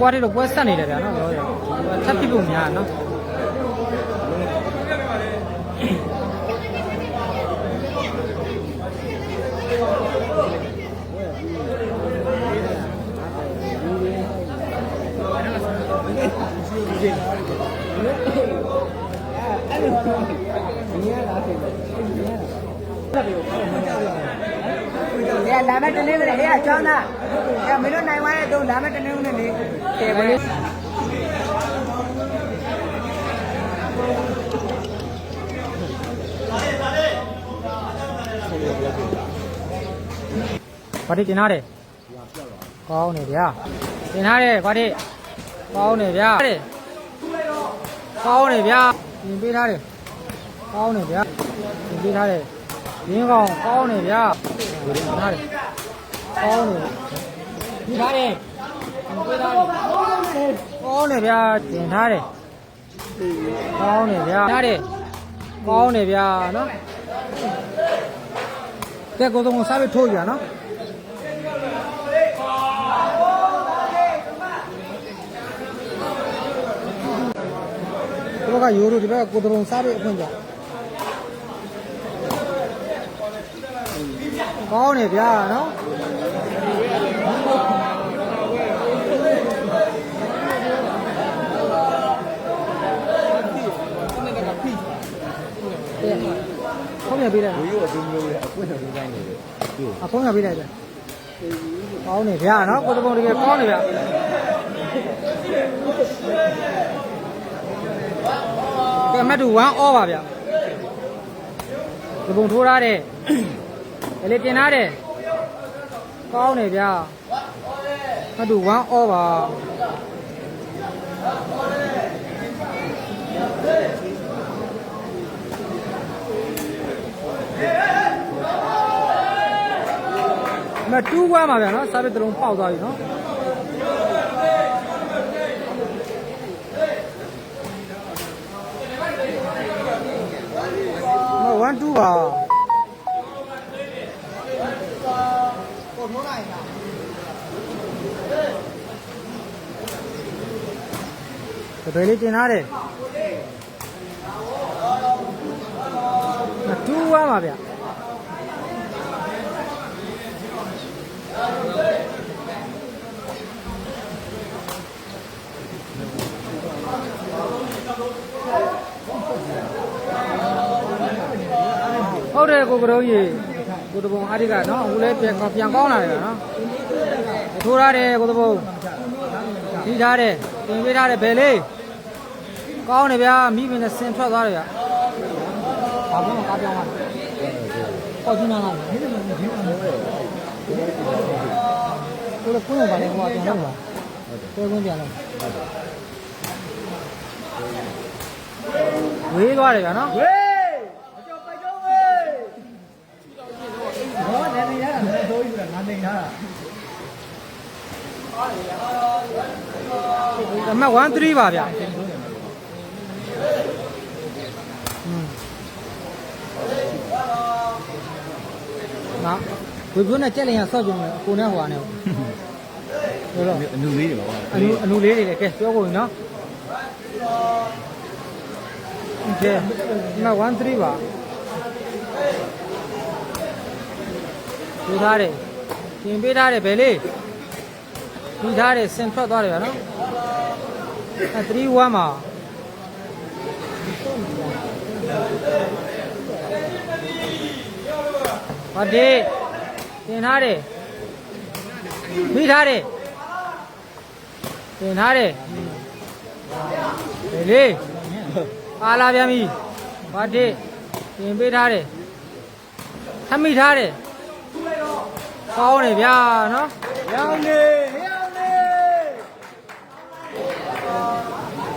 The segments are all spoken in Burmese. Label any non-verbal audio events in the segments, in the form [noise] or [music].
ကွာတွေတော့ပွဲဆက်နေတယ်ဗျာနော်လောရောထပ်ပြဖို့များနော်ရလာမဲ့တနေ့ကလေးဟဲ့အကျောင်းသား အဲမင်းတို့နိုင်သွားတဲ့တော့လာမဲ့တနေ့ကလေးလေကဲပါလေကွာတွေတင်ထားတယ်ကောင်းနေဗျာတင်ထားတယ်ကွာတွေကောင်းနေဗျာကောင်းနေဗျာပြင်ပေးထားတယ်ကောင်းနေဗျာပြင်ပေးထားတယ်ရင်းကောင်ကောင်းနေဗျာတင်ထားတယ်ကောင်းနေ ပြင်ထားတယ်ပြင်ပေးထားတယ်ကောင်းနေဗျာတင်ထားတယ်ကောင်းနေဗျာထားတယ်ကောင်းနေဗျာနော်ကဲကိုယ်သုံးစားပြီးထိုးကြနော်ဒီဘက်ကရိုးရိုးဒီဘက်ကကိုတရုံစားပြီးအဖွင့်ကြကောင်းနေဗျာနော် ဖုန်းရပေးတယ်ဘိုးကြီးအတူမျိုးလေအကွင့်တော်လေးတိုင်းနေတယ်သူ့အဖုန်းရပေးတယ်ကောင်းနေဗျာနော်ကိုတရုံတကယ်ကောင်းနေဗျာကဲမတ်တူ1 all ပါဗျာဒီပုံထိုးထားတယ်ဒါလေးတင်ထားတယ်ကောင်းနေဗျာ မတ်တူ1 all ပါမတူးွားမှာဗျာနော်စားပြီးတစ်လုံးပေါက်သွားပြီနော်မ1 2ပါ တပည့်လေးတင်ထားတယ်မတူးွားပါဗျဟုတ်တယ်ကိုကရုံးကြီးကိုတဘုံအာဒီကနော်အခုလည်းပြန်ပြန်ကောင်းလာတယ်နော်ထိုးထားတယ်ကိုတဘုံဒီထားတယ်တင်ပေးထားတယ်ဘယ်လေး ကောင်းတယ်ဗျာမိပင်နဲ့ဆင်ထွက်သွားတယ်ဗျာဘာမှမကားပြောင်းပါနဲ့ပေါ့ကြီးနာလာတယ်ကိုလည်းကိုယ်ကဘာလဲဟိုအတင်လို့ပါကိုယ်ကွင်းပြန်လို့ဝေးသွားတယ်ဗျာနော်ဝေးအကျော်ပိုက်တော့ဝေးဟောလည်းနေရတာလည်းတော့ယူတာငါနေထားတာအမှတ်1 3ပါဗျာ ဝေခွန်းနဲ့ကြက်လင်ရဆော့ကြုံတယ်အကိုနဲ့ဟိုကနေဟုတ်တော့အနုလေးတွေပါပါအနုအနုလေးတွေလည်းကဲပြောကုန်ပြီနော်ကဲဒီမှာ1 3ပါပြထားတယ်ပြင်ပေးထားတယ်ဘယ်လေးပြီးထားတယ်ဆင်ထွက်သွားတယ်ဗျာနော်အဲ3 1မှာဟုတ်တယ် တင်ထားတယ်ပြီးထားတယ်တင်ထားတယ်လေလေပါလာပြန်ပြီဘာတစ်တင်ပေးထားတယ်ထမိထားတယ်ကောင်းတယ်ဗျာနော်ရောင်းနေရောင်းနေ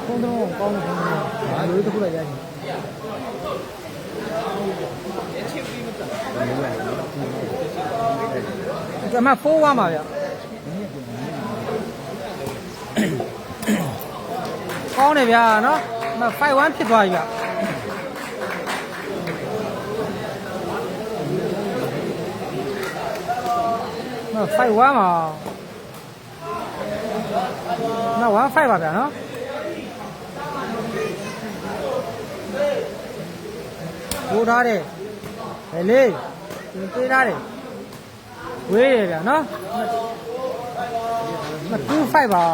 ဖုန်းတော့ကောင်းတယ်ဖုန်းတော့ဘာလို့တခုလိုက်ရချင်း ကမဖိုးဝါမှာဗျကောင်းတယ်ဗျာနော်မ5 1ဖြစ်သွားပြီဗျမ5 1မှာမတော့15ပါဗျာနော်ထိုးထားတယ်ဘယ်လေးသင်ပေးထားတယ် ဝေးတယ်ဗျာနော်မ25ပါ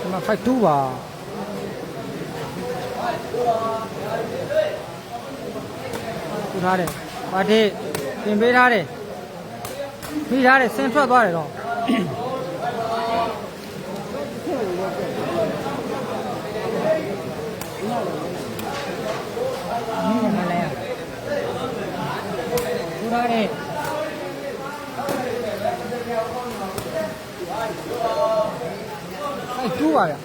ဒီမှာ52ပါထူထားတယ်ပါတိတင်ပေးထားတယ်မိထားတယ်ဆင်းထွက်သွားတယ်တော့ မင်းမလဲ ထူထားတယ် အဲ့တူပါဗျာ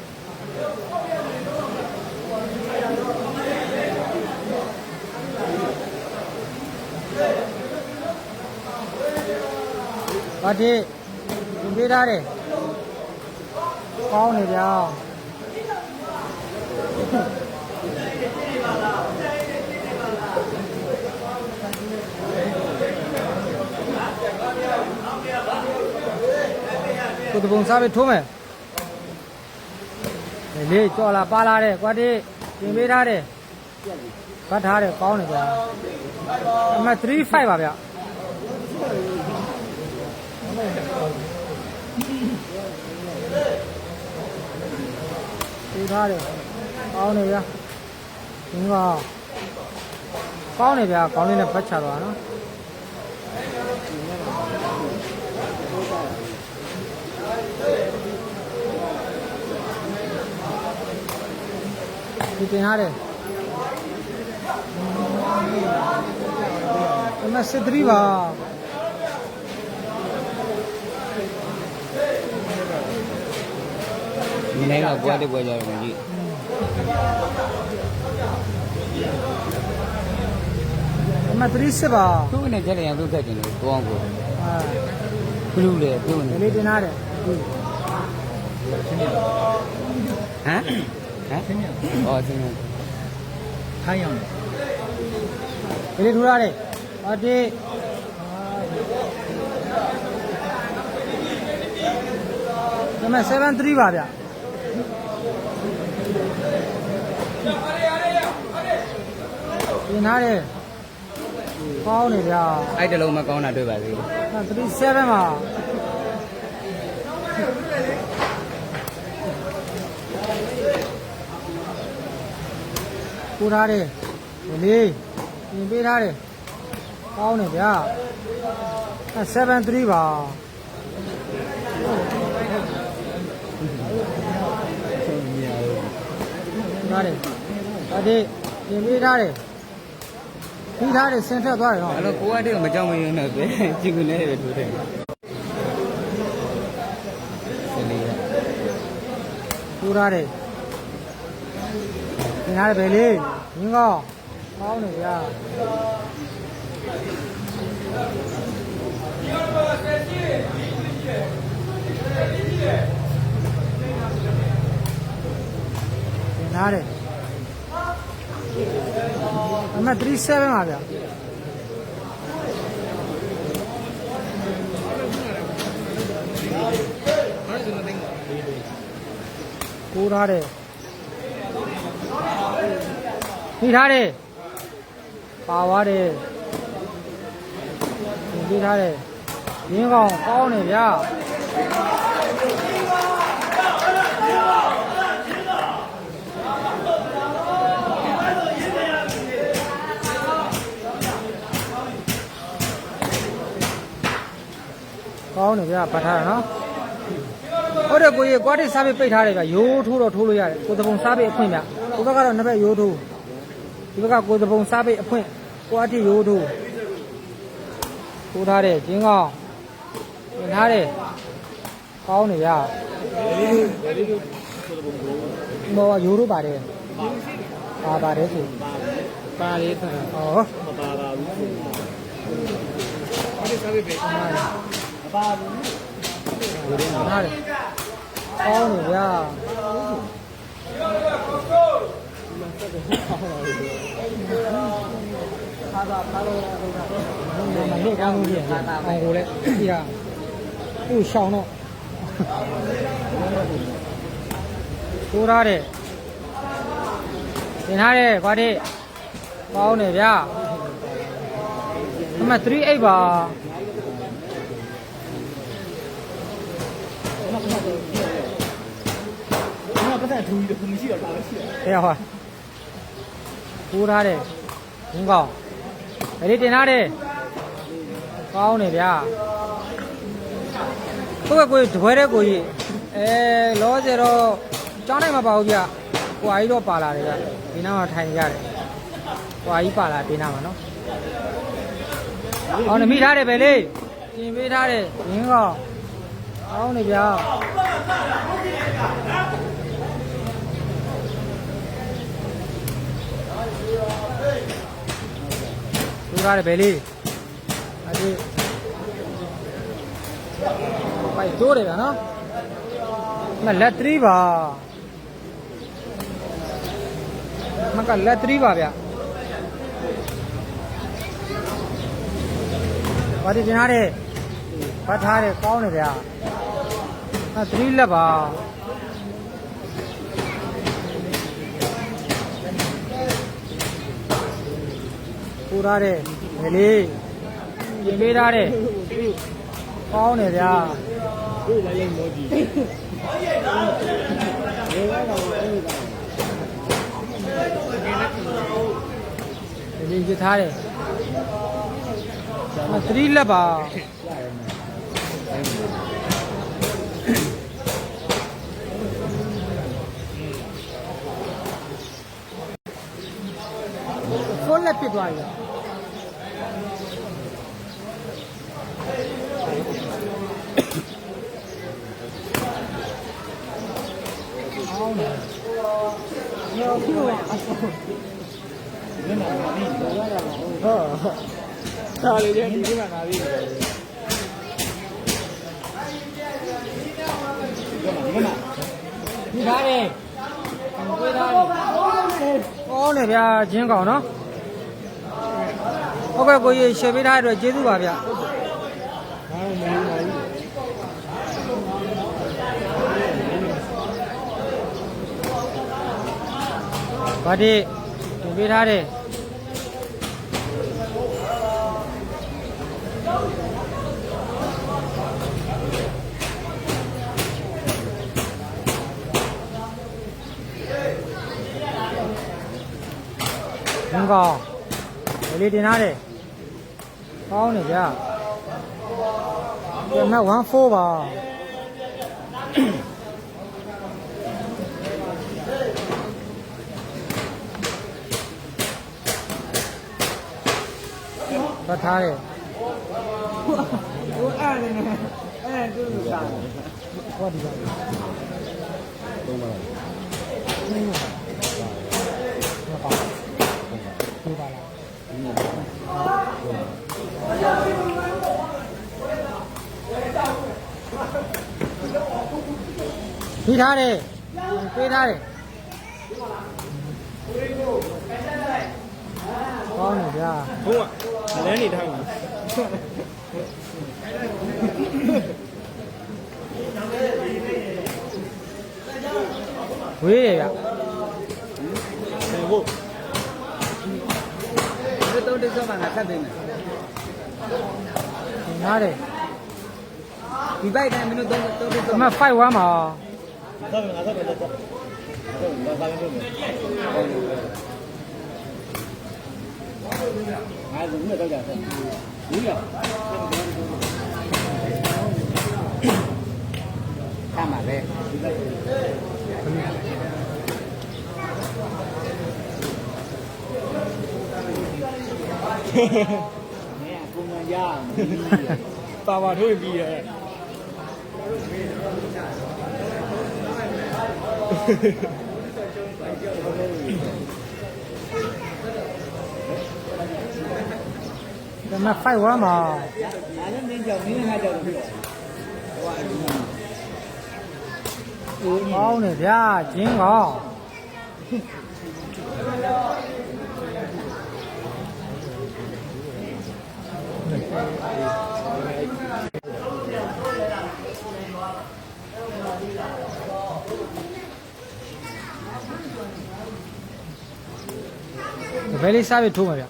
ပါတိတင်ပေးထားတယ်ကောင်းနေဗျာ ကိုတပုံစားပြီးထိုးမယ်လေလေကြော်လာပါလာတယ်ကွာတိတင်ပေးထားတယ်ကတ်ထားတယ်ကောင်းနေဗျာအမှတ်35ပါဗျာပေးထားတယ်ကောင်းနေဗျာဒီကကောင်းနေဗျာကောင်းလေးနဲ့ဖတ်ချသွားနော် ဒီတင်ထားတယ်အမစစ်3ပါဒီနေ့ကပွဲတစ်ပွဲကြတော့မကြီးအမ3စစ်ပါသူ့နဲ့ချက်လည်းသူ့ခက်ကျင်လို့ကောင်းကိုအာဘလူးလေသူ့ဒီနဲ့လေးတင်ထားတယ်ဒီ ဟမ်ဟမ်အော်ဆင်းနေထိုင်းအောင်ဒီလေးထူထားတယ်ပါတိဒီမှာ73ပါဗျတင်ထားတယ်ကောင်းနေဗျာအဲ့တလုံးမကောင်းတာတွေ့ပါသေး37ပါ ပူထားတယ်ဒီလေးပြင်ပေးထားတယ်ကောင်းတယ်ဗျာအဲ73ပါထားတယ်ဒါဒီပြင်ပေးထားတယ်ပြီးထားတယ်ဆင်းထွက်သွားတယ်တော့အဲ့တော့ကိုကတည်းကမကြောက်မရွံ့တော့ပဲကြည့်ကနေပဲထိုးတယ်ဆင်းနေရ ပူထားတယ်ပြင်ထားတယ်ပဲလေးငင်းကောင်းကောင်းတယ်ဗျာပြင်ထားတယ်အမ37ပါဗျာ ပူထားတယ်ပြီးထားတယ်ပါသွားတယ်ပြင်ပြီးထားတယ်ရင်းကောင်ကောင်းတယ်ဗျာကောင်းတယ်ဗျာပတ်ထားတာနော် ဟုတ်တယ်ကိုကြီးကွာတိစားပြီးပိတ်ထားတယ်ဗျာရိုးထိုးတော့ထိုးလို့ရတယ်ကိုသဘုံစားပြီးအခွင့်ဗျာကိုဘက်ကတော့နှစ်ဘက်ရိုးထိုးဒီဘက်ကကိုသဘုံစားပြီးအခွင့်ကွာတိရိုးထိုးထိုးထားတယ်ကျင်းကောင်းပြင်ထားတယ်ကောင်းတယ်ဗျာမောရိုးထိုးပါတယ်ပါပါတယ်ဆိုပါလေးခါဩမပါပါဘူးအဲ့ဒီစားပဲပဲပါဘူးထားတယ် ကောင်းတယ်ဗျာဖာသာဖာလို့ရတော့မနေ့ကောင်းလို့ပြင်အောင်ကိုလည်းဒီကသူ့ရှောင်းတော့ကိုထားတယ်တင်ထားတယ်ကွာတိကောင်းတ ယ်ဗျာအမ38ပါဟဲ့ဟောကိုထားတယ်ဘုံကောင်းဒါလေးတင်ထားတယ်ကောင်းနေဗျာကိုယ့်ကကိုယ်တပွဲတဲ့ကိုကြီးအဲလောဆယ်တော့ကြောင်းနိုင်မပါဘူးဗျကိုအာကြီးတော့ပါလာတယ်ဗျဒီနားမှာထိုင်နေရတယ်ကိုအာကြီးပါလာဒီနားမှာနော်အော်နမိထားတယ်ပဲလေပြင်ပေးထားတယ်ရင်းကောင်းကောင်းနေဗျာ သူထားတယ်ပဲလေအဲ့ဒီပိုက်တိုးတယ်ဗျာနော်မလက်3ပါမကလက်3ပါဗျဘာဒီကျင်ရတယ်ဘာထားတယ်ကောင်းတယ်ဗျာအဲ့3လက်ပါ ပူထားတယ်လေလေးပြင်ပေးထားတယ်ကောင်းတယ်ဗျာဒီလေးရထားတယ်မသတိလက်ပါဖုန်းလက်ပြစ်သွားပြီ ကောင်းတယ်ရောခုကအဆောဟုတ်ဒါလေးဒီဒီမှာငါပြီးတယ်ဒီထားတယ်ကိုထားတယ်ကောင်းတယ်ဗျာဂျင်းကောင်နော်ဟုတ်ကဲ့ကိုကြီးရှယ်ပေးထားတဲ့အတွက်ကျေးဇူးပါဗျာ ဘာဒီတင်ပေးထားတယ်ငင်းကောင်ဒီလေးတင်ထားတယ်ကောင်းတယ်ဗျာပြန်မဲ့14ပါ ဗတ်ထားတယ်ဟိုအဲ့နေအဲ့သူ့စာဟောဒီပါသုံးပါလားသုံးပါပါသုံးပါလားပြီးထားတယ်ပေးထားတယ်ကောင်းတယ်ဗျာဘုံက လမ်းနေထားဘူးဝေးတယ်ဗျဘုံဒီတော့တိစောမှာငါဆက်ပေးမယ်သင်ထားတယ်ဒီဘိုက်တိုင်းမင်းတို့တော့တော့တိစောအမ5 1မှာတော့ငါတော့တော့တော့တော့ဘာလဲဘုံငါတို့လည်းတော့ကြာတယ်ဘူး ai đúng rồi tao giả thật đúng rồi ta mà về. Nè cũng ra tao mà thôi vì ờ. [laughs] 什么海那嘛？金毛呢？的金毛？这里啥也土嘛？别。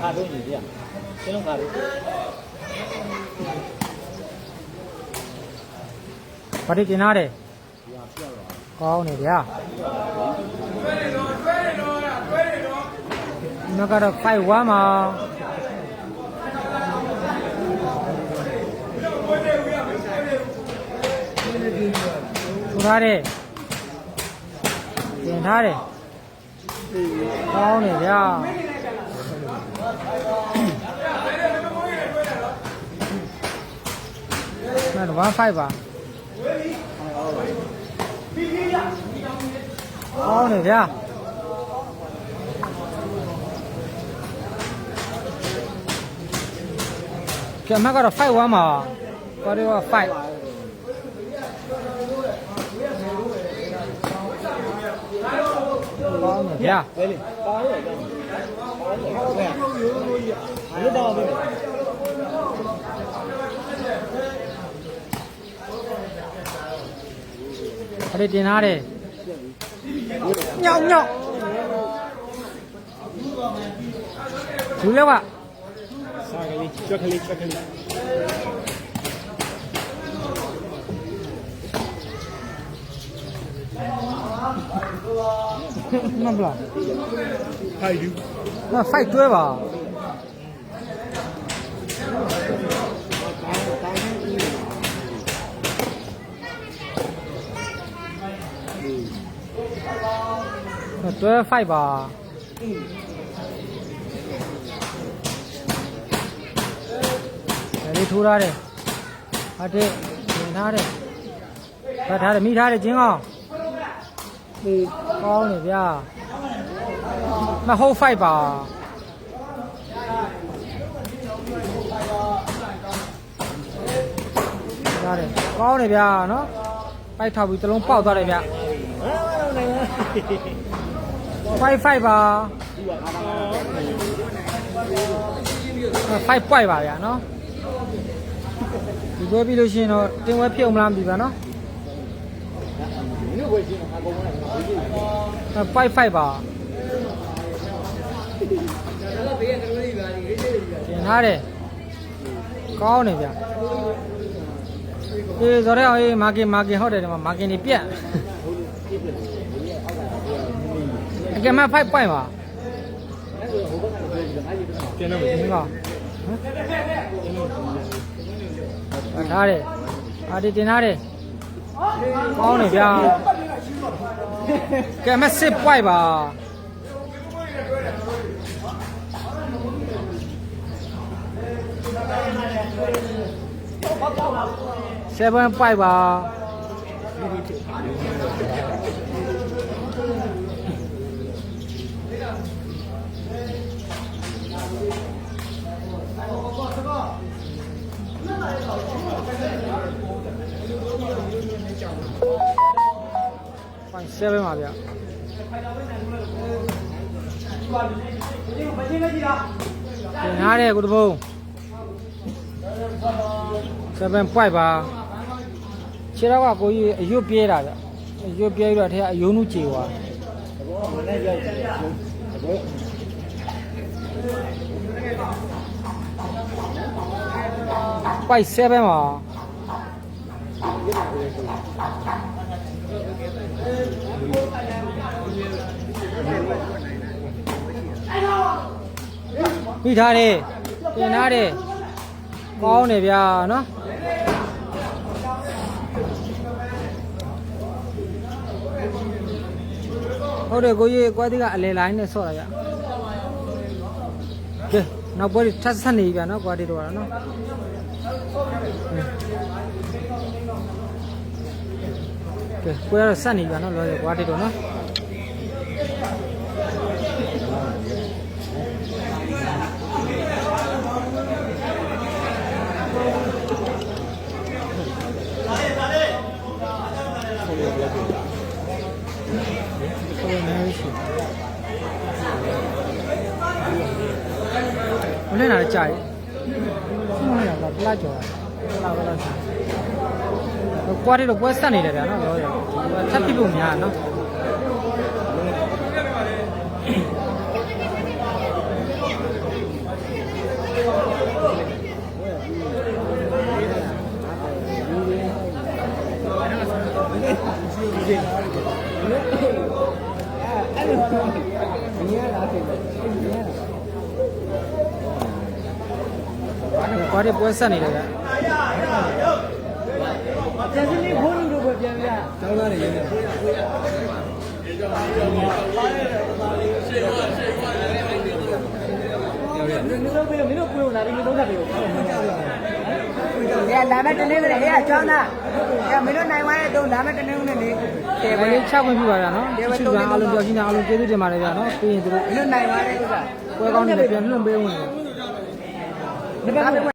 ခါခါတော့နေပြရှင်းလုံးခါတော့ဘာတိတင်ထားတယ်ကောင်းနေဗျာဒီမှာကတော့5 1မှာထူထားတယ်တင်ထားတယ်ကောင်းနေဗျာမှန်1 5ပါကောင်းနေဗျာကျန်မကတော့5 1မှာဘာလို့5ကောင်းနေဗျာ ဘယ်လေပါရဲ့တော့ဟုတ်ကဲ့ရိုးရိုး ရိုးကြီးဘယ်လိုတော့ပဲဘာတွေတင်ထားတယ်ညောင်ညောင်လူလောက်ကစားကလေးချွက်ကလေးချွက်ကလေးမမလားခိုင်ယူငါ fight တွဲပါ တွဲ fight ပါဒါလေးထိုးထားတယ်ဟာတဲ့တင်ထားတယ်ဖတ်ထားတယ်မိထားတယ်ကျင်းအောင်ဒီကောင်းနေဗျာမဟုတ် fight ပါထားတယ်ကောင်းနေဗျာနော်ပိုက်ထောက်ပြီးတစ်လုံးပေါက်သွားတယ်ဗျ fight fight ပါ5 point ပါဗျာနော်ဒီပွဲပြီးလို့ရှိရင်တော့တင်ဝဲဖြစ်အောင်မလားမသိပါနော်မြို့ဝယ်ချင်းအကုန်လုံးက5 5ပါတင်ထားတယ်ကောင်းနေဗျာအေးဆိုတော့အေးမာကင်မာကင်ဟုတ်တယ်ဒီမှာမာကင်တွေပြက် အကယ်မ5 point ပါပြန်တော့ဒီကောင်ဟမ်ထားတယ်အာဒီတင်ထားတယ်ကောင်းနေဗျာကဲမစစ်ပွိုက်ပါ7ပွိုက်ပါ ပိုင်7ပါဗျာတင်ထားတယ်ကိုတဘုံ7ပွိုက်ပါခြေတော့ကကိုကြီးအရွတ်ပြေးတာဗျအရွတ်ပြေးပြီးတော့ထဲကအယုံနုချေသွားမနေ့ရောက်တယ်ဘယ်ပိုက်7ပါ ပြီးထားတယ်တင်ထားတယ်ကောင်းတယ်ဗျာနော်ဟုတ်တယ်ကိုကြီးကွာတိကအလဲလိုင်းနဲ့ဆော့တာဗျကဲနောက်ပွဲထပ်ဆက်နေပြီဗျာနော်ကွာတိတော့ရနော် ကဲကိုရတော့ဆက်နေပြန်နော်လောရကွာတိတော့နော်ဆိုရမယ်ရှိမလင်းတာလည်းကြာတယ်မလင်းတာကပလာကျော်တာပလာပလာကျော်ကွာရီတော့ပွဲဆက်နေတယ်ဗျာနော်ရောရ ထပ်ပြဖို့များနော်ကွာရီပွဲဆက်နေတယ်ဗျာကျန်စလေးဖိုးလူတို့ ပဲပြန်ပြကျောင်းသားတွေရင်းနေမင်းတို့ပြေမင်းတို့ပြေလာပြီးမင်းတို့ကပြေအဲလာမဲ့တနေ့လေအဲအကြောင်းသားအဲမင်းတို့နိုင်သွားတဲ့တော့လာမဲ့တနေ့နဲ့လေတယ်ဘယ်လေးချက်ခွင့်ပြုပါဗျာနော်ချူကအားလုံးပြောချင်းအားလုံးကျေးဇူးတင်ပါတယ်ဗျာနော်ပြီးရင်တို့မင်းတို့နိုင်သွားတဲ့ဥစ္စာပွဲကောင်းနေလည်းပြန်လွှင့်ပေးဝင်တယ်ဒီဘက်က